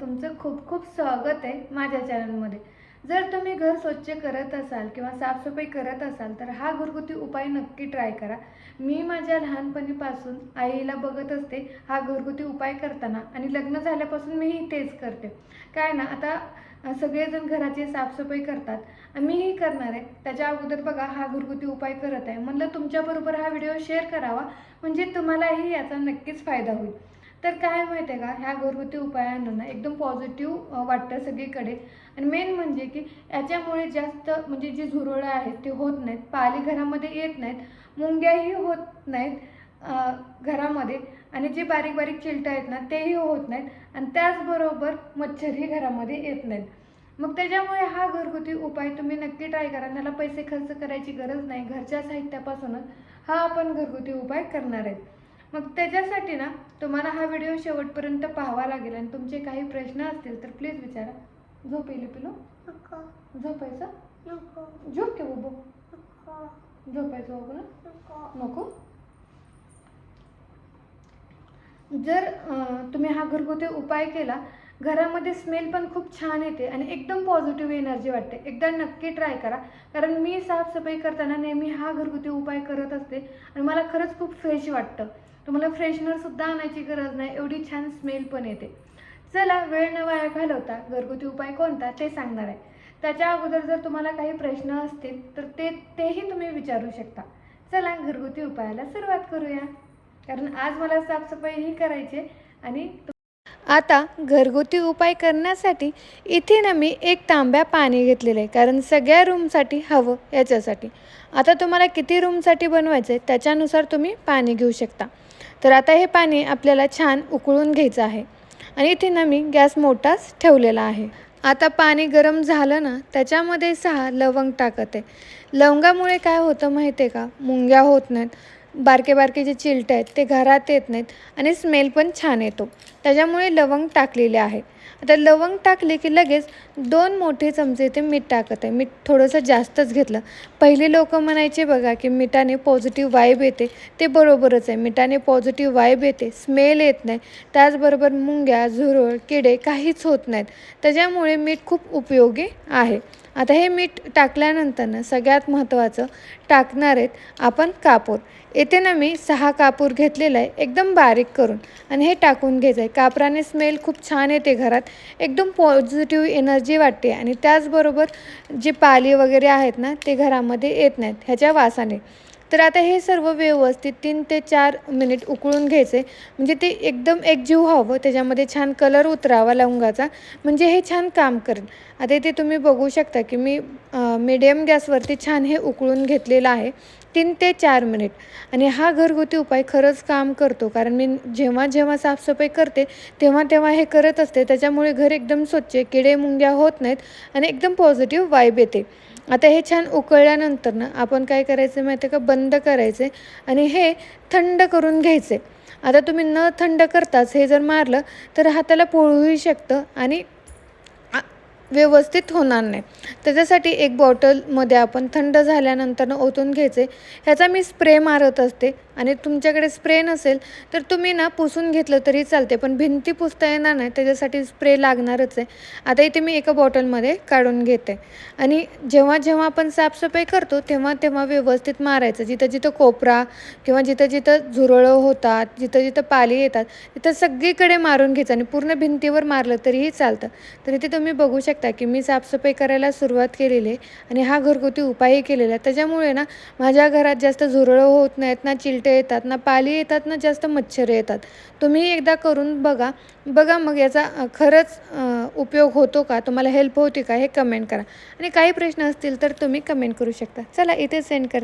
तुमचं खूप खूप स्वागत आहे माझ्या चॅनलमध्ये. जर तुम्ही घर स्वच्छ करत असाल किंवा साफसफाई करत असाल तर हा घरगुती उपाय नक्की ट्राय करा. मी माझ्या लहानपणीपासून आईला बघत असते हा घरगुती उपाय करताना. आणि लग्न झाल्यापासून मीही तेच करते. काय ना आता सगळेजण घराची साफसफाई करतात. मीही करणार आहे. त्याच्या अगोदर बघा हा घरगुती उपाय करत आहे. म्हणलं तुमच्याबरोबर हा व्हिडिओ शेअर करावा. म्हणजे तुम्हालाही याचा नक्कीच फायदा होईल. तर काय माहिती आहे का? ह्या घरगुती उपायांना ना एकदम पॉझिटिव्ह वाटतं सगळीकडे. आणि मेन म्हणजे की याच्यामुळे जास्त म्हणजे जी झुरळं आहेत ते होत नाहीत. पाली घरामध्ये येत नाहीत. मुंग्याही होत नाहीत घरामध्ये. आणि जे बारीक बारीक चिलटं आहेत ना तेही होत नाहीत. आणि त्याचबरोबर मच्छरही घरामध्ये येत नाहीत. मग त्याच्यामुळे हा घरगुती उपाय तुम्ही नक्की ट्राय करा. त्याला पैसे खर्च करायची गरज नाही. घरच्या साहित्यापासूनच हा आपण घरगुती उपाय करणार आहेत. मग त्याच्यासाठी ना तुम्हाला हा व्हिडिओ शेवटपर्यंत पाहावा लागेल आणि तुमचे काही प्रश्न असतील तर प्लीज विचारा. झोप येईल पिलो? झोपायचं? झोप के बाबू झोपायचं बाबू ना. नको. जर तुम्ही हा घरगुती उपाय केला घरामध्ये स्मेल पण खूप छान येते आणि एकदम पॉझिटिव्ह एनर्जी वाटते. एकदा नक्की ट्राय करा. कारण मी साफसफाई करताना नेहमी हा घरगुती उपाय करत असते आणि मला खरंच खूप फ्रेश वाटतं. तुम्हाला फ्रेशनरसुद्धा आणायची गरज नाही एवढी छान स्मेल पण येते. चला वेळ न वाया घालवता घरगुती उपाय कोणता ते सांगणार आहे. त्याच्या अगोदर जर तुम्हाला काही प्रश्न असतील तर ते तेही तुम्ही विचारू शकता. चला घरगुती उपायाला सुरुवात करूया. कारण आज मला साफसफाईही करायची आहे आणि आता घरगुती उपाय करण्यासाठी इथे ना मी एक तांब्या पाणी घेतलेलं आहे कारण सगळ्या रूमसाठी हवं याच्यासाठी. आता तुम्हाला किती रूमसाठी बनवायचं आहे त्याच्यानुसार तुम्ही पाणी घेऊ शकता. तर आता हे पाणी आपल्याला छान उकळून घ्यायचं आहे. आणि इथे ना मी गॅस मोठाच ठेवलेला आहे. आता पाणी गरम झालं ना त्याच्यामध्ये सहा लवंग टाकत आहे. लवंगामुळे काय होतं माहिती आहे का? मुंग्या होत नाहीत. बारके बारके जे चिलटे आहेत ते घरात येत नाहीत आणि स्मेल पण छान येतो. त्याच्यामुळे लवंग टाकलेले आहे. आता लवंग टाकले की लगेच दोन मोठे चमचे ते मीठ टाकत आहे. मीठ थोडंसं जास्तच घेतलं. पहिले लोक म्हणायचे बघा की मिठाने पॉझिटिव्ह वाईब येते. ते बरोबरच आहे. मिठाने पॉझिटिव्ह वाईब येते. स्मेल येत नाही. त्याचबरोबर मुंग्या झुरळ किडे काहीच होत नाहीत. त्याच्यामुळे मीठ खूप उपयोगी आहे. आता हे मीठ टाकल्यानंतर ना सगळ्यात महत्त्वाचं टाकणार आहेत आपण कापूर येथे ना मी सहा कापूर घेतलेला आहे एकदम बारीक करून. आणि हे टाकून घ्यायचं आहे. कापराने स्मेल खूप छान येते घरात. एकदम पॉझिटिव्ह एनर्जी वाटते. आणि त्याचबरोबर जे पाली वगैरे आहेत ना ते घरामध्ये येत नाहीत. ह्याच्या वासाने. तर आता हे सर्व व्यवस्थित तीन ते चार मिनिट उकळून घ्यायचे. म्हणजे ते एकदम एकजीव व्हावं त्याच्यामध्ये छान कलर उतरावा लवंगाचा. म्हणजे हे छान काम करेल. आता इथे तुम्ही बघू शकता की मी मीडियम गॅसवरती छान हे उकळून घेतलेलं आहे. तीन ते चार मिनिट. आणि हा घरगुती उपाय खरंच काम करतो. कारण मी जेव्हा जेव्हा साफसफाई करते तेव्हा तेव्हा हे करत असते. त्याच्यामुळे घर एकदम स्वच्छ किडे मुंग्या होत नाहीत. आणि एकदम पॉझिटिव्ह वाईब येते. आता हे छान उकळल्यानंतर ना आपण काय करायचं माहिती आहे का? बंद करायचे आणि हे थंड करून घ्यायचे. आता तुम्ही न थंड करताच हे जर मारलं तर हाताला पोळूही शकतं आणि व्यवस्थित होणार नाही. त्याच्यासाठी एक बॉटलमध्ये आपण थंड झाल्यानंतर ओतून घ्यायचे. ह्याचा मी स्प्रे मारत असते. आणि तुमच्याकडे स्प्रे नसेल तर तुम्ही ना पुसून घेतलं तरी चालते पण भिंती पुसता येणार नाही त्याच्यासाठी स्प्रे लागणारच आहे. आता इथे मी एका बॉटलमध्ये काढून घेते. आणि जेव्हा जेव्हा आपण साफसफाई करतो तेव्हा तेव्हा व्यवस्थित मारायचं. जिथं जिथं कोपरा किंवा जिथं जिथं झुरळं होतात जिथं जिथं पाली येतात तिथं सगळीकडे मारून घ्यायचं आणि पूर्ण भिंतीवर मारलं तरीही चालतं. तर इथे तुम्ही बघू शकता की मी साफसफाई करायला सुरुवात केलेली आहे आणि हा घरगुती उपायही केलेला आहे. त्याच्यामुळे ना माझ्या घरात जास्त झुरळं होत नाहीत ना चिलटे येतात ना पाली येतात ना जास्त मच्छर येतात. तुम्ही एकदा करून बघा. बघा मग याचा खरंच उपयोग होतो का? तुम्हाला हेल्प होती का? हे कमेंट करा. आणि काही प्रश्न असतील तर तुम्ही कमेंट करू शकता. चला इथे सेंड कर